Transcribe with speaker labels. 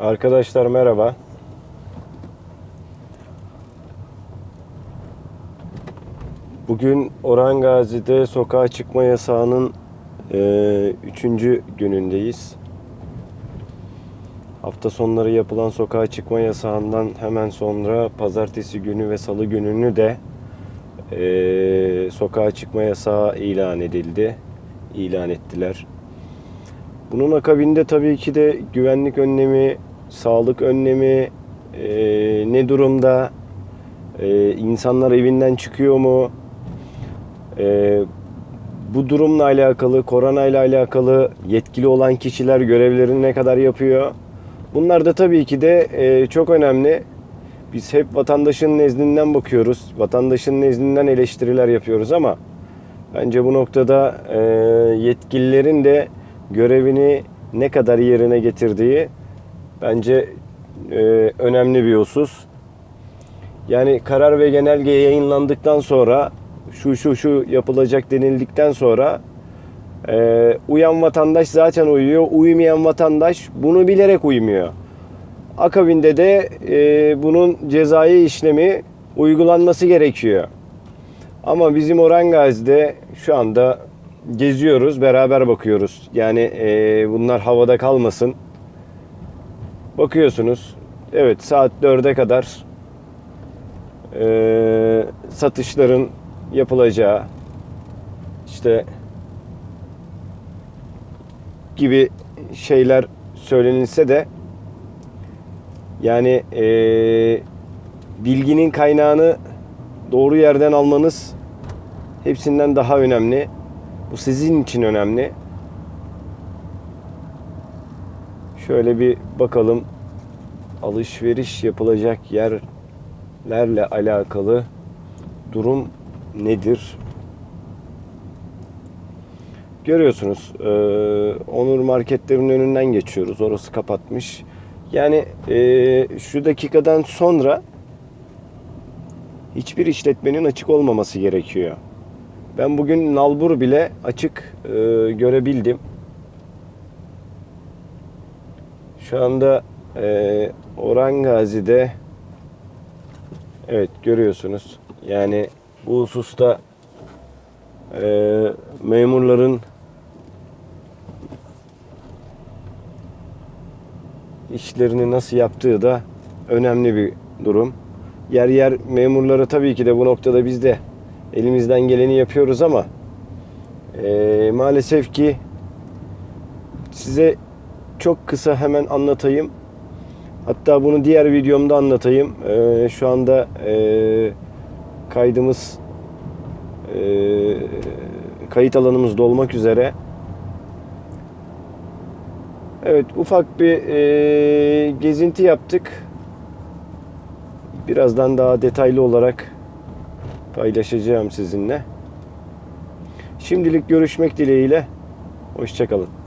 Speaker 1: Arkadaşlar merhaba. Bugün Orhan Gazi'de sokağa çıkma yasağının e, üçüncü günündeyiz. Hafta sonları yapılan sokağa çıkma yasağından hemen sonra pazartesi günü ve salı gününü de e, sokağa çıkma yasağı ilan edildi. İlan ettiler. Bunun akabinde tabii ki de güvenlik önlemi, sağlık önlemi e, ne durumda? E, insanlar evinden çıkıyor mu? E, bu durumla alakalı, korona ile alakalı yetkili olan kişiler görevlerini ne kadar yapıyor? Bunlar da tabii ki de e, çok önemli. Biz hep vatandaşın nezdinden bakıyoruz. Vatandaşın nezdinden eleştiriler yapıyoruz ama bence bu noktada e, yetkililerin de görevini ne kadar yerine getirdiği bence e, önemli bir husus. Yani karar ve genelge yayınlandıktan sonra şu şu şu yapılacak denildikten sonra e, uyan vatandaş zaten uyuyor. Uymayan vatandaş bunu bilerek uymuyor. Akabinde de e, bunun cezai işlemi uygulanması gerekiyor. Ama bizim Orhan Gazi'de şu anda geziyoruz, beraber bakıyoruz. Yani e, bunlar havada kalmasın. Bakıyorsunuz. Evet saat 4'e kadar e, satışların yapılacağı işte gibi şeyler söylenilse de yani e, bilginin kaynağını doğru yerden almanız hepsinden daha önemli. Bu sizin için önemli. Şöyle bir bakalım alışveriş yapılacak yerlerle alakalı durum nedir? Görüyorsunuz e, Onur marketlerin önünden geçiyoruz. Orası kapatmış. Yani e, şu dakikadan sonra hiçbir işletmenin açık olmaması gerekiyor. Ben bugün nalbur bile açık e, görebildim. Şu anda e, Orhan Gazi'de evet görüyorsunuz. Yani bu hususta e, memurların işlerini nasıl yaptığı da önemli bir durum. Yer yer memurları tabii ki de bu noktada biz de elimizden geleni yapıyoruz ama e, maalesef ki size çok kısa hemen anlatayım. Hatta bunu diğer videomda anlatayım. E, şu anda e, kaydımız e, kayıt alanımız dolmak üzere. Evet ufak bir e, gezinti yaptık. Birazdan daha detaylı olarak paylaşacağım sizinle. Şimdilik görüşmek dileğiyle. Hoşçakalın.